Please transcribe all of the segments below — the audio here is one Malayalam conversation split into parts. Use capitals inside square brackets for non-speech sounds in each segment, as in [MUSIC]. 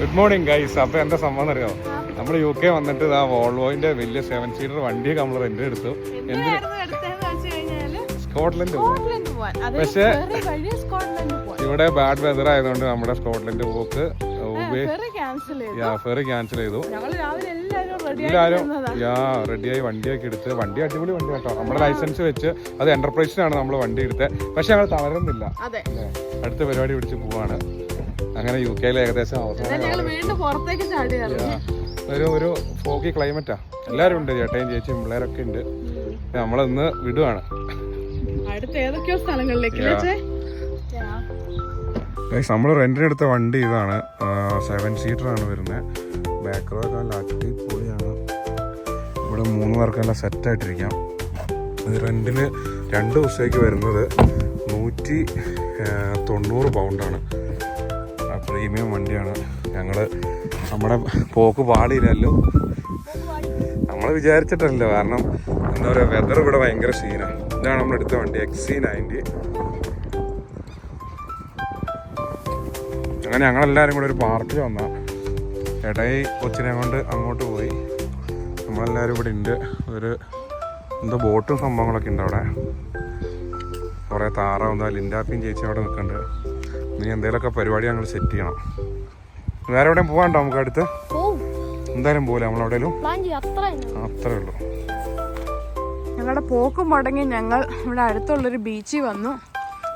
ഗുഡ് മോർണിംഗ് ഗൈസ് അപ്പൊ എന്താ സംഭവം അറിയാമോ നമ്മൾ യു കെ വന്നിട്ട് ആ വോൾവോയിന്റെ വലിയ സെവൻ സീറ്റർ വണ്ടി നമ്മൾ റെന്റ് എടുത്തു. സ്കോട്ട്ലൻഡ് പക്ഷേ ഇവിടെ ബാഡ് വെതർ ആയതുകൊണ്ട് നമ്മുടെ സ്കോട്ട്ലൻഡ് പോക്ക് വേറെ ക്യാൻസൽ ചെയ്തു. ഫെറി ക്യാൻസൽ ചെയ്തു. എല്ലാവരും യാ റെഡിയായി വണ്ടിയൊക്കെ എടുത്ത്. വണ്ടി അടിപൊളി വണ്ടി കേട്ടോ. നമ്മുടെ ലൈസൻസ് വെച്ച് അത് എന്റർപ്രൈസിനാണ് നമ്മൾ വണ്ടി എടുത്തത് പക്ഷെ ഞങ്ങൾ തളരുന്നില്ല. അടുത്ത പരിപാടി പിടിച്ച് പോവാണ്. അങ്ങനെ യു കെയിൽ ഏകദേശം അവസാനം ഒരു ഒരു ഫോക്കി ക്ലൈമറ്റാ എല്ലാവരും ഉണ്ട് ചേട്ടയും ചേച്ചിയും പിള്ളേരൊക്കെ ഉണ്ട്. നമ്മളിന്ന് വിടുവാണ്. നമ്മൾ റെന്റിന് എടുത്ത വണ്ടി ഇതാണ്. സെവൻ സീറ്റർ ആണ് വരുന്നത് ബാക്ക് റോ ഒക്കെ നല്ല അടിപൊളിയാണ്. ഇവിടെ മൂന്ന് പേർക്കെല്ലാം സെറ്റായിട്ടിരിക്കാം ഇത് റെന്റിന് രണ്ട് ദിവസത്തേക്ക് വരുന്നത് നൂറ്റി തൊണ്ണൂറ് പൗണ്ടാണ് പ്രീമിയം വണ്ടിയാണ്. ഞങ്ങൾ നമ്മുടെ പോക്ക് പാടിയില്ലല്ലോ. നമ്മൾ വിചാരിച്ചിട്ടല്ലോ കാരണം എന്താ പറയുക വെതർ ഇവിടെ ഭയങ്കര സീനാണ് ഇതാണ് നമ്മൾ എടുത്ത വണ്ടി എക്സി നയന്റി അങ്ങനെ ഞങ്ങളെല്ലാവരും കൂടെ ഒരു പാർട്ടി വന്ന. ഇടയി കൊച്ചിനെ കൊണ്ട് അങ്ങോട്ട് പോയി. നമ്മളെല്ലാവരും ഇവിടെ ഉണ്ട് ഒരു എന്തോ ബോട്ടും സംഭവങ്ങളൊക്കെ ഉണ്ട് അവിടെ. കുറേ താറ എന്താ ലിൻഡാപ്പിയും ചേച്ചി അവിടെ നിൽക്കുന്നുണ്ട് ഇനി എന്തെങ്കിലുമൊക്കെ പരിപാടി ഞങ്ങൾ സെറ്റ് ചെയ്യണം. വേറെ എവിടെയും പോകാണ്ടോ നമുക്ക് അടുത്ത്? എന്തായാലും പോലെ നമ്മളെവിടെയും അത്രേ ഉള്ളൂ. ഞങ്ങളുടെ പോക്കും മുടങ്ങി ഞങ്ങൾ ഇവിടെ അടുത്തുള്ളൊരു ബീച്ചിൽ വന്നു.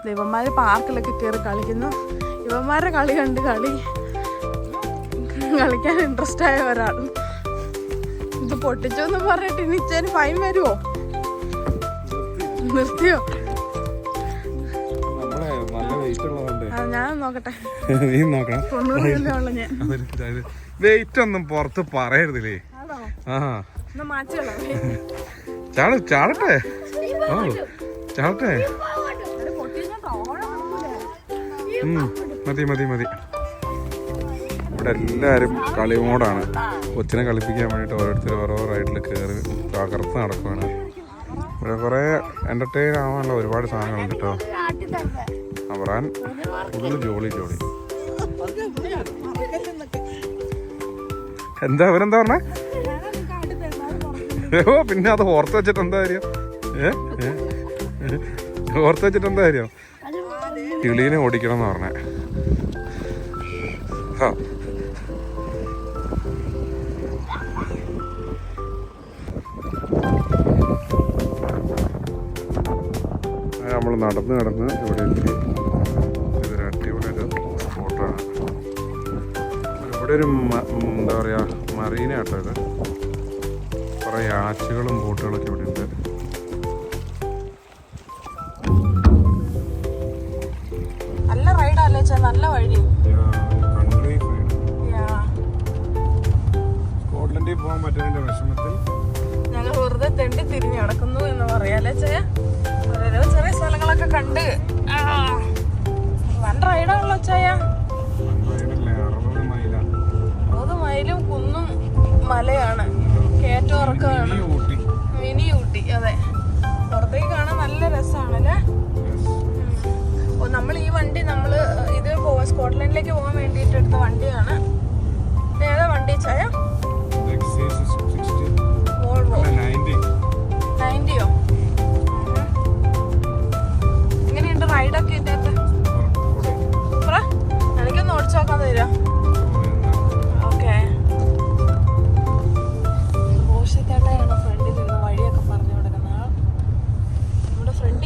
ദൈവന്മാർ പാർക്കിലൊക്കെ കയറി കളിക്കുന്നു. ഇവന്മാരുടെ കളി കണ്ട് കളി. കളിക്കാൻ ഇൻട്രസ്റ്റ് ആയ ഒരാൾ. ഇത് പൊട്ടിച്ചോന്ന് പറഞ്ഞിട്ട് ഇനി ഇച്ചേന് ഫൈൻ വരുമോ നിർത്തിയോ? ഞാൻ നോക്കട്ടെ. [LAUGHS] നീ നോക്കണം. വെയിറ്റ് ഒന്നും പുറത്ത് പറയരുതില്ലേ. ആ. ചാട ചാടട്ടെ. ഓ ചാടട്ടെ. മതി മതി മതി. ഇവിടെ എല്ലാവരും കളിമോടാണ് കൊച്ചിനെ കളിപ്പിക്കാൻ വേണ്ടിയിട്ട് ഓരോരുത്തർ ഓരോ റൈഡിൽ കയറി തകർത്ത് നടക്കുവാണ്. ഇവിടെ കുറേ എന്റർടൈൻ ആവാനുള്ള ഒരുപാട് സാധനങ്ങളുണ്ട് കേട്ടോ. Avaran full jolly jolly. എന്താ അവരെന്താ പറഞ്ഞേ? ഓ പിന്നെ അത് ഓർത്ത് വെച്ചിട്ട് എന്താ കാര്യം? ഓർത്ത് വെച്ചിട്ട് എന്താ കാര്യം? കിളീനെ ഓടിക്കണം എന്ന് പറഞ്ഞേ നമ്മൾ നടന്ന് നടന്ന് ഇവിടെ എത്തി. ഇവിടെ ഒരു എന്താ പറയുക മറീന കേട്ടോ ഇത്. കുറേ ആച്ചുകളും ബോട്ടുകളൊക്കെ ഇവിടെ ഉണ്ട്. നല്ല റൈഡല്ലേ നല്ല വഴി. കൺട്രി സ്കോട്ട്ലൻഡിൽ പോകാൻ പറ്റുന്നതിന്റെ വിഷമത്തിൽ. ഞങ്ങൾ വെറുതെ തെണ്ടി തിരിഞ്ഞ് നടക്കുന്നു എന്ന് പറയാലേ ചേ ഓരോരോ ചെറിയ സ്ഥലങ്ങളൊക്കെ കണ്ട്. വൻ റൈഡാണല്ലോ ചായ മൈലും കുന്നും മലയാണ്. കേറ്റോറക്കാണ് മിനി ഊട്ടി അതെ. പുറത്തേക്ക് കാണാൻ നല്ല രസമാണല്ലേ ഓ നമ്മൾ ഈ വണ്ടി നമ്മൾ ഇത് പോവാൻ സ്കോട്ട്ലൻഡിലേക്ക് പോകാൻ വേണ്ടിയിട്ട് എടുത്ത വണ്ടിയാണ്. ഏതാ വണ്ടി ചായ? നയന്റിയോ? എങ്ങനെയുണ്ട് റൈഡൊക്കെ സൂപ്പറാ എനിക്കൊന്ന് ഓടിച്ചു നോക്കാൻ തരാം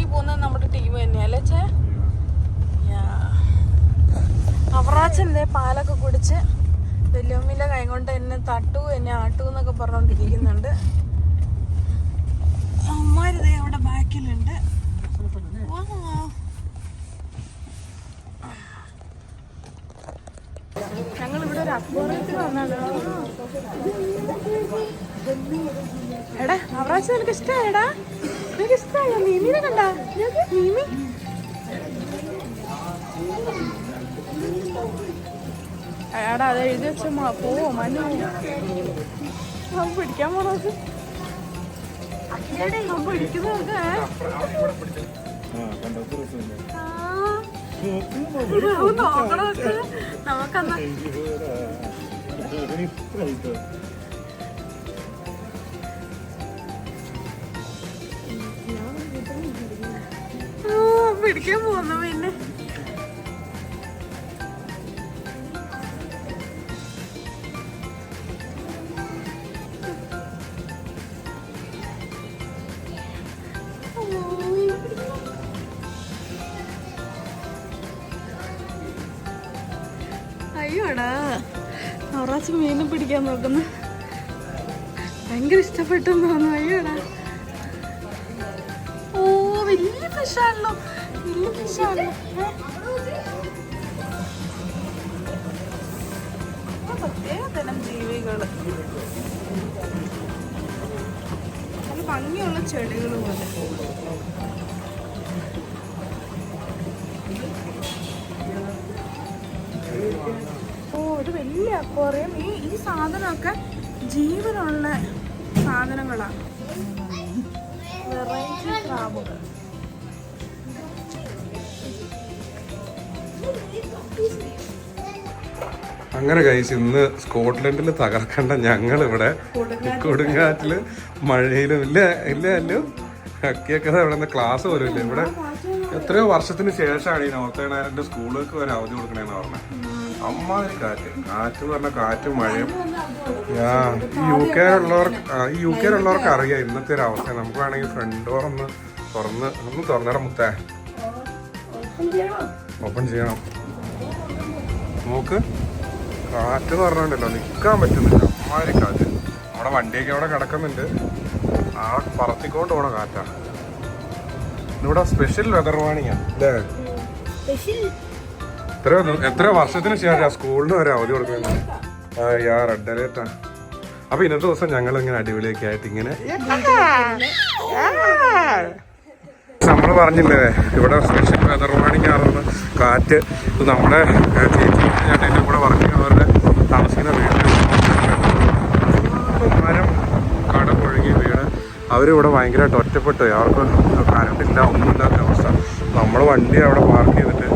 നമ്മുടെ പോകുന്നത് നമ്മുടെ ടീം തന്നെയല്ലേ ചേ അവറാച്ചൻ ദേ പാലൊക്കെ കുടിച്ച് വലിയമ്മിന്റെ കൈ കൊണ്ട് എന്നെ തട്ടു എന്നെ ആട്ടു എന്നൊക്കെ പറഞ്ഞുകൊണ്ടിരിക്കുന്നുണ്ട് അമ്മാരിതേ അവിടെ ബാക്കിലുണ്ട്. ഞങ്ങളിവിടെ ഒരു അക്വാറിയത്തിൽ വന്നാലോ എടാ അവറാച്ച നിനക്ക് ഇഷ്ടമായടാ നിനക്ക് ഇഷ്ടമായോ മീമിനെ കണ്ട? മീമി എടാ അത് എഴുതി വെച്ച പോവോ മനു. അവൻ പിടിക്കാൻ പോണത് അവൻ പിടിക്കുന്നതൊക്കെ ആ കണ്ടോ? പിടിക്കാൻ പോകുന്നു പിന്നെ. അയ്യോടാ നവറാച്ച് മീനെ പിടിക്കാൻ നോക്കുന്നു. ഭയങ്കര ഇഷ്ടപ്പെട്ടെന്ന് തോന്നുന്നു അയ്യോടാ. ഓ വലിയ ഫിഷാണല്ലോ വലിയ ഫിഷാണല്ലോ പ്രത്യേക തരം ജീവികൾ നല്ല ഭംഗിയുള്ള ചെടികൾ പോലെ. ഓ ഒരു വലിയ അക്വാറിയം. ഈ ഈ സാധനമൊക്കെ ജീവനുള്ള സാധനങ്ങളാണ് വെറൈറ്റി ക്രാബുകൾ. അങ്ങനെ കഴിച്ച് ഇന്ന് സ്കോട്ട്ലൻഡിൽ തകർക്കേണ്ട ഞങ്ങൾ ഇവിടെ കൊടുങ്കാറ്റിൽ മഴയിലും ഇല്ല ഇല്ല അല്ലോ അക്കിയൊക്കെ ഇവിടെ നിന്ന് ക്ലാസ് പോലും ഇല്ല ഇവിടെ എത്രയോ വർഷത്തിന് ശേഷമാണ് ഈ നോർത്തേണാരന്റെ സ്കൂളുകൾക്ക് വരെ അവധി കൊടുക്കണേന്ന് പറഞ്ഞത് അമ്മാതിരി കാറ്റ് കാറ്റ് എന്ന് പറഞ്ഞ കാറ്റും മഴയും ആ, ഈ യു കെയിലുള്ളവർക്ക് ഈ യു കെയിലുള്ളവർക്ക് അറിയാം ഇന്നത്തെ ഒരു അവസ്ഥ നമുക്ക് വേണമെങ്കിൽ ഫ്രണ്ട് ഡോർ ഒന്ന് തുറന്ന് ഒന്ന് തുറന്നിടം മുത്തേ ഓപ്പൺ ചെയ്യണം. നോക്ക്. കാറ്റ് എന്ന് പറഞ്ഞുണ്ടല്ലോ നിൽക്കാൻ പറ്റുന്നില്ല. അമ്മാതിരി കാറ്റ്. നമ്മുടെ വണ്ടിയൊക്കെ അവിടെ കിടക്കുന്നുണ്ട്. ആ പറത്തിക്കൊണ്ട് പോണ കാറ്റാണ് ഇവിടെ സ്പെഷ്യൽ വെതർ വാണിങ്ങാ അല്ലേ? എത്ര എത്ര വർഷത്തിന് ശേഷം സ്കൂളിന് വരെ അവധി കൊടുക്കുന്നത് ആ യാ റെഡ് അലേർട്ടാണ് അപ്പൊ ഇന്നത്തെ ദിവസം ഞങ്ങൾ ഇങ്ങനെ അടിപൊളിയൊക്കെ ആയിട്ട് ഇങ്ങനെ നമ്മൾ പറഞ്ഞില്ലേ ഇവിടെ സ്പെഷ്യൽ വെതർ വാണിംഗ് ആണെന്ന്. കാറ്റ് ഇത് നമ്മുടെ ചേച്ചി കൂടെ വർക്ക് അവരുടെ താമസിക്കുന്ന വീട്ടിൽ മരം കടം ഒഴുകി വീട് അവരിവിടെ ഭയങ്കരമായിട്ട് ഒറ്റപ്പെട്ടു അവർക്ക് കറണ്ടില്ല ഒന്നുമില്ലാത്ത അവസ്ഥ. നമ്മൾ വണ്ടി അവിടെ പാർക്ക് ചെയ്തിട്ട്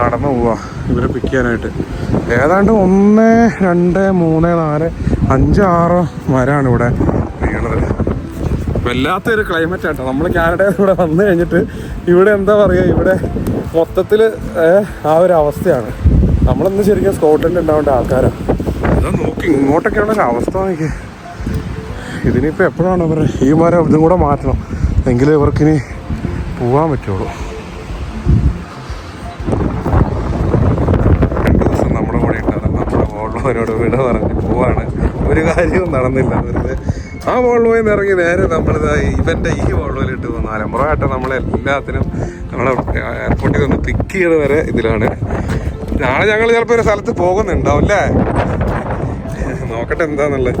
നടന്നു പോവാ ഇവരെ പിക്ക് ചെയ്യാനായിട്ട്. ഏതാണ്ട് ഒന്ന് രണ്ട് മൂന്ന് നാല് അഞ്ച് ആറ് മരമാണ് ഇവിടെ വീണത്. വല്ലാത്തൊരു ക്ലൈമറ്റ് ആട്ടോ നമ്മൾ കാനഡയിൽ ഇവിടെ വന്നു കഴിഞ്ഞിട്ട് ഇവിടെ എന്താ പറയുക ഇവിടെ മൊത്തത്തിൽ ആ ഒരു അവസ്ഥയാണ്. നമ്മളിന്ന് ശരിക്കും സ്കോട്ട്ലൻഡ് ഉണ്ടാവേണ്ട ആൾക്കാരാണ് അതാ നോക്കി ഇങ്ങോട്ടൊക്കെയുള്ള ഒരു അവസ്ഥ നോക്കി. ഇതിനിപ്പോൾ എപ്പോഴാണ് ഇവർ ഈ മരം ഇതും കൂടെ മാറ്റണം? എങ്കിലേ ഇവർക്കിനി പോകാൻ പറ്റുള്ളൂ. ദിവസം നമ്മുടെ കൂടെ ഉണ്ടാകും നമ്മുടെ ഓടുള്ളവരോട് വിട പറഞ്ഞ് പോവാണ്. ഒരു കാര്യവും നടന്നില്ല. വെറുതെ ആ വോൾവോയിൽ നിന്ന് ഇറങ്ങി നേരെ നമ്മളിത് ഇവന്റെ ഈ വോൾവോയിലിട്ട് പോകുന്നു അലമ്പുറമായിട്ട് നമ്മളെല്ലാത്തിനും നമ്മളെ എയർപോർട്ടിൽ നിന്ന് പിക്ക് ചെയ്ത് വരെ ഇതിലാണ്. നാളെ ഞങ്ങൾ ചിലപ്പോൾ ഒരു സ്ഥലത്ത് പോകുന്നുണ്ടാവും അല്ലേ? നോക്കട്ടെ എന്താന്നുള്ളത്.